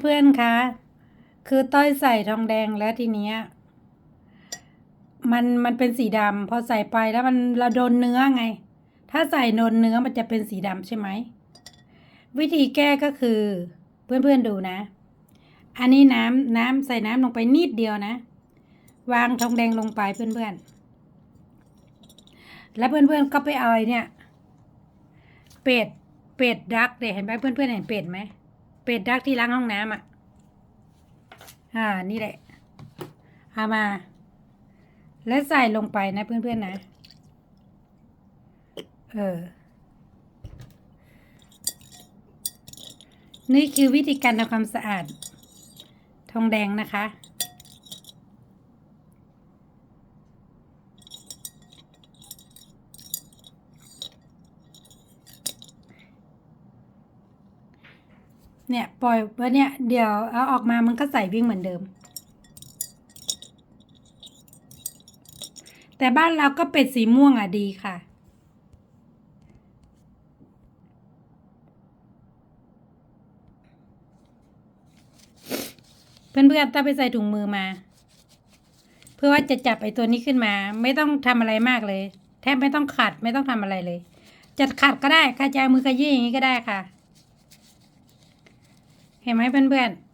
เพื่อนๆคะคือต้อยใส่ทองแดงแล้วทีเนี้ย มันมันเป็นสีดำพอใส่ไปแล้วมันเราโดนเนื้อไง ถ้าใส่โดนเนื้อมันจะเป็นสีดำใช่ไหม วิธีแก้ก็คือ เพื่อนๆดูนะ อันนี้น้ำน้ำใส่น้ำลงไปนิดเดียวนะ วางทองแดงลงไปเพื่อนๆ แล้วเพื่อนๆก็ไปเอาไอเนี่ย เป็ดเป็ดดักเดี๋ยเห็นไหมเพื่อนๆเห็นเป็ดไหม เป็ดดักที่ล้างห้องน้ำอะ อ่า นี่แหละเอามา แล้วใส่ลงไปนะเพื่อนๆนะ เออ นี่คือวิธีการทำความสะอาด ทองแดงนะคะ เนี่ยปล่อยไว้เนี่ยเดี๋ยวเอาออกมามันก็ใส่วิ่งเหมือนเดิม แต่บ้านเราก็เป็ดสีม่วงอะดีค่ะ เพื่อนๆต้องไปใส่ถุงมือมา เพื่อว่าจะจับไอ้ตัวนี้ขึ้นมา ไม่ต้องทำอะไรมากเลย แทบไม่ต้องขัดไม่ต้องทำอะไรเลย จะขัดก็ได้ค่ะจะมือขยี้อย่างนี้ก็ได้ค่ะ เห็นไหมเพื่อนๆ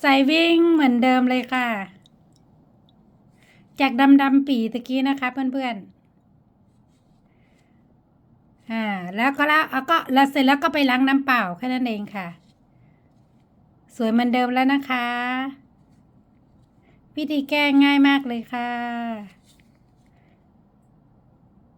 ใส่วิ่งเหมือนเดิมเลยค่ะ จากดำดำๆปีตะกี้นะคะเพื่อนๆ อ่า แล้วก็แล้วเอาก็แล้วเสร็จแล้วก็ไปล้างน้ำเปล่าแค่นั้นเองค่ะ สวยเหมือนเดิมแล้วนะคะ วิธีแก้ง่ายมากเลยค่ะ